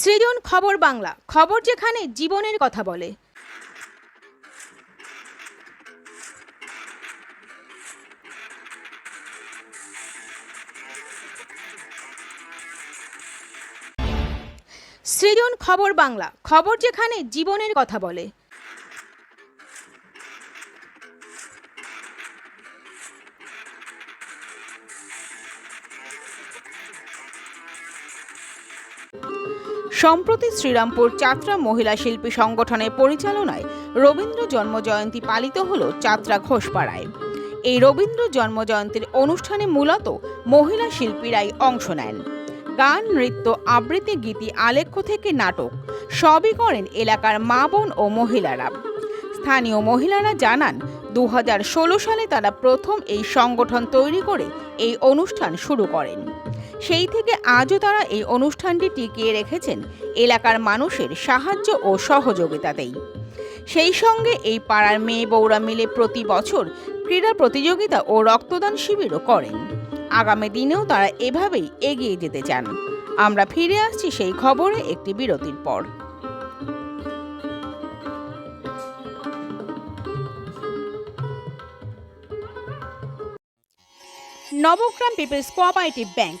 সৃজন খবর বাংলা, খবর যেখানে জীবনের কথা বলে। সৃজন খবর বাংলা, খবর যেখানে জীবনের কথা বলে। সম্প্রতি শ্রীরামপুর চাত্রা মহিলা শিল্পী সংগঠনের পরিচালনায় রবীন্দ্র জন্মজয়ন্তী পালিত হল চাত্রা ঘোষপাড়ায়। এই রবীন্দ্র জন্মজয়ন্তীর অনুষ্ঠানে মূলত মহিলা শিল্পীরাই অংশ নেন। গান, নৃত্য, আবৃত্তি, গীতি, আলেখ্য থেকে নাটক সবই করেন এলাকার মা, বোন ও মহিলারা। স্থানীয় মহিলারা জানান দু হাজার ষোলো সালে তারা প্রথম এই সংগঠন তৈরি করে এই অনুষ্ঠান শুরু করেন। সেই থেকে আজও তারা এই অনুষ্ঠানটি টিকিয়ে রেখেছেন এলাকার মানুষের সাহায্য ও সহযোগিতাতেই। সেই সঙ্গে এই পাড়ার মেয়ে বৌরা মিলে প্রতি বছর ক্রীড়া প্রতিযোগিতা ও রক্তদান শিবিরও করেন। আগামী দিনেও তারা এভাবেই এগিয়ে যেতে চান। আমরা ফিরে আসছি সেই খবরে একটি বিরতির পর। নবগ্রাম পিপলস কোঅপারেটিভ ব্যাংক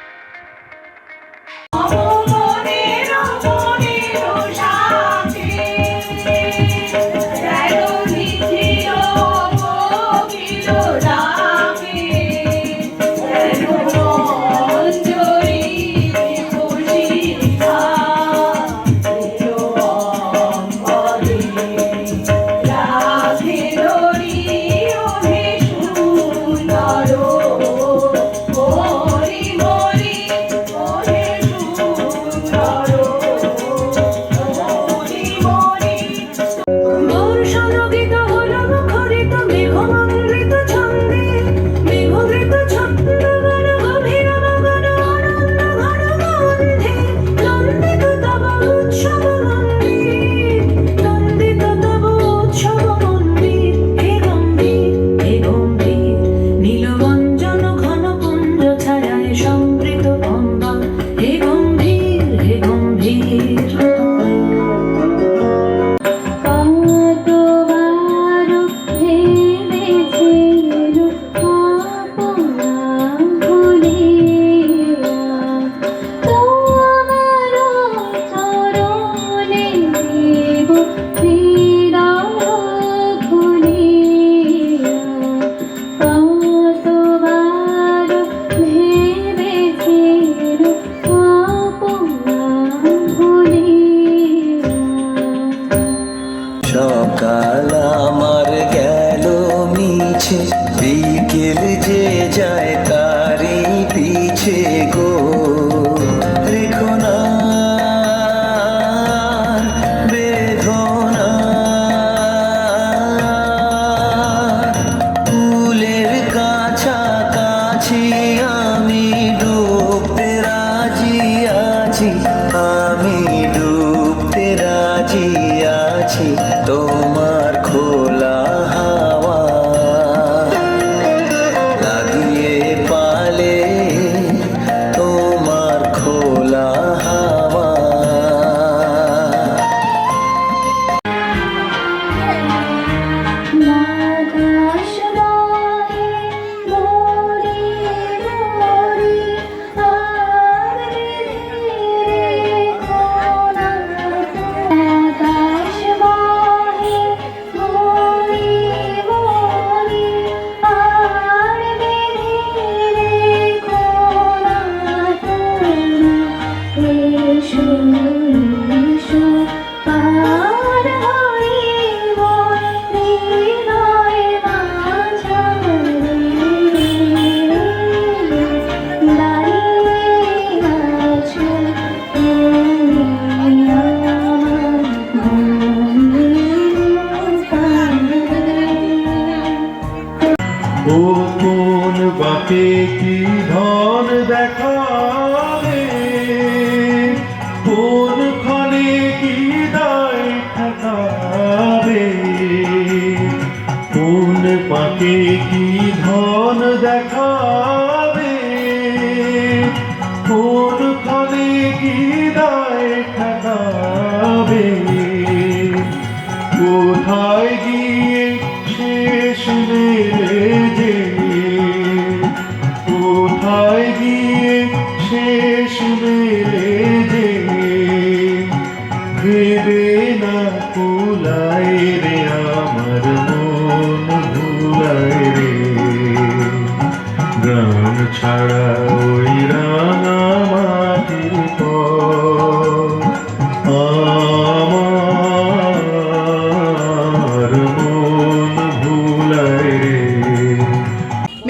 আমার গেল মিছে বিকেল যে যায় ও কোন বাপে কি ধন দেখাবে? কোন ক্ষণে কি দায় ঠকাবে? কোন বাকে কি ধন দেখাবে?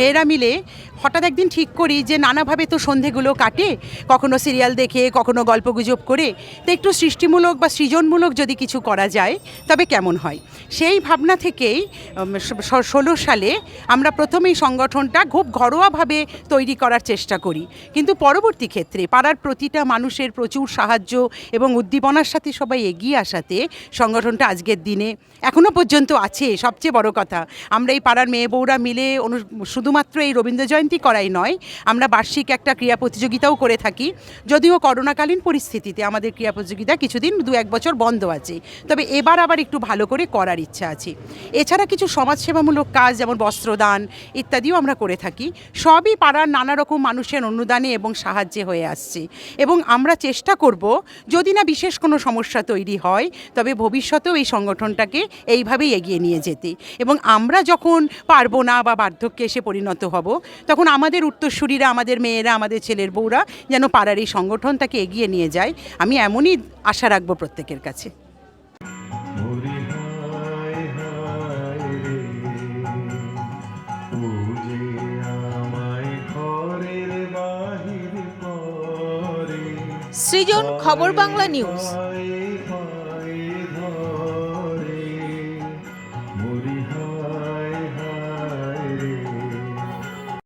মেয়েরা মিলে হঠাৎ একদিন ঠিক করি যে নানাভাবে তো সন্ধেগুলো কাটে, কখনো সিরিয়াল দেখে, কখনো গল্পগুজব করে, তো একটু সৃষ্টিমূলক বা সৃজনমূলক যদি কিছু করা যায়, তবে কেমন হয়? সেই ভাবনা থেকেই ষোলো সালে আমরা প্রথমে এই সংগঠনটা খুব ঘরোয়াভাবে তৈরি করার চেষ্টা করি। কিন্তু পরবর্তী ক্ষেত্রে পাড়ার প্রতিটা মানুষের প্রচুর সাহায্য এবং উদ্দীপনার সাথে সবাই এগিয়ে আসাতে সংগঠনটা আজকের দিনে এখনও পর্যন্ত আছে। সবচেয়ে বড় কথা, আমরা এই পাড়ার মেয়ে বউরা মিলে অনু- শুধুমাত্র এই রবীন্দ্র জয়ন্তী করাই নয়। আমরা বার্ষিক একটা ক্রীড়া প্রতিযোগিতাও করে থাকি। যদিও করোনাকালীন পরিস্থিতিতে আমাদের ক্রীড়া প্রতিযোগিতা কিছুদিন, দু এক বছর বন্ধ আছে। তবে এবার আবার একটু ভালো করে করার ইচ্ছা আছে। এছাড়া কিছু সমাজসেবামূলক কাজ যেমন বস্ত্রদান ইত্যাদিও আমরা করে থাকি। সবই পাড়ার নানা রকম মানুষের অনুদানে এবং সাহায্যে হয়ে আসছে। এবং আমরা চেষ্টা করব, যদি না বিশেষ কোনো সমস্যা তৈরি হয়, তবে ভবিষ্যতেও এই সংগঠনটাকে এইভাবেই এগিয়ে নিয়ে যেতে। এবং আমরা যখন পারব না বা বার্ধক্যে এসে পরিণত হব, তখন আমাদের উত্তরসূরিরা আমাদের মেয়েরা আমাদের ছেলের বউরা যেন পাড়ার এই সংগঠনটাকে এগিয়ে নিয়ে যায় আমি এমনই আশা রাখব প্রত্যেকের কাছে। সৃজন খবর বাংলা নিউজ।